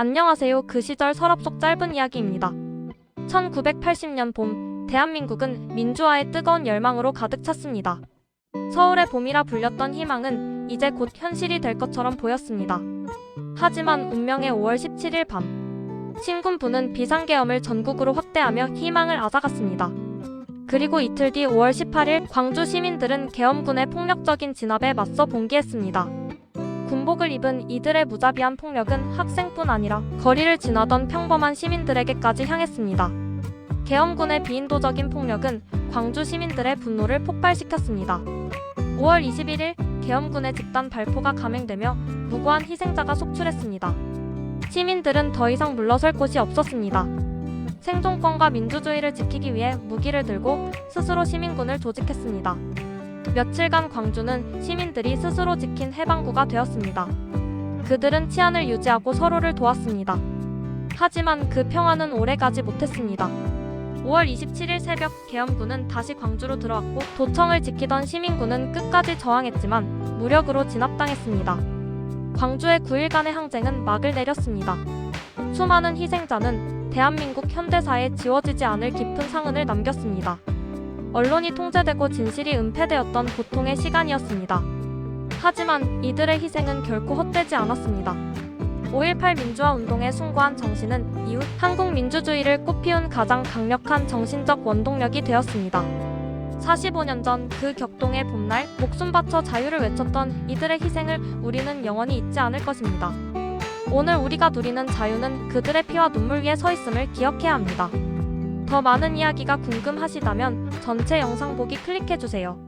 안녕하세요. 그 시절 서랍 속 짧은 이야기입니다. 1980년 봄, 대한민국은 민주화의 뜨거운 열망으로 가득 찼습니다. 서울의 봄이라 불렸던 희망은 이제 곧 현실이 될 것처럼 보였습니다. 하지만 운명의 5월 17일 밤, 신군부는 비상계엄을 전국으로 확대하며 희망을 앗아갔습니다. 그리고 이틀 뒤 5월 18일 광주 시민들은 계엄군의 폭력적인 진압에 맞서 봉기했습니다. 군복을 입은 이들의 무자비한 폭력은 학생뿐 아니라 거리를 지나던 평범한 시민들에게까지 향했습니다. 계엄군의 비인도적인 폭력은 광주 시민들의 분노를 폭발시켰습니다. 5월 21일 계엄군의 집단 발포가 감행되며 무고한 희생자가 속출했습니다. 시민들은 더 이상 물러설 곳이 없었습니다. 생존권과 민주주의를 지키기 위해 무기를 들고 스스로 시민군을 조직했습니다. 며칠간 광주는 시민들이 스스로 지킨 해방구가 되었습니다. 그들은 치안을 유지하고 서로를 도왔습니다. 하지만 그 평화는 오래가지 못했습니다. 5월 27일 새벽 계엄군은 다시 광주로 들어왔고 도청을 지키던 시민군은 끝까지 저항했지만 무력으로 진압당했습니다. 광주의 9일간의 항쟁은 막을 내렸습니다. 수많은 희생자는 대한민국 현대사에 지워지지 않을 깊은 상흔을 남겼습니다. 언론이 통제되고 진실이 은폐되었던 고통의 시간이었습니다. 하지만 이들의 희생은 결코 헛되지 않았습니다. 5.18 민주화 운동에 숭고한 정신은 이후 한국 민주주의를 꽃피운 가장 강력한 정신적 원동력이 되었습니다. 45년 전 그 격동의 봄날 목숨 바쳐 자유를 외쳤던 이들의 희생을 우리는 영원히 잊지 않을 것입니다. 오늘 우리가 누리는 자유는 그들의 피와 눈물 위에 서 있음을 기억해야 합니다. 더 많은 이야기가 궁금하시다면 전체 영상 보기 클릭해주세요.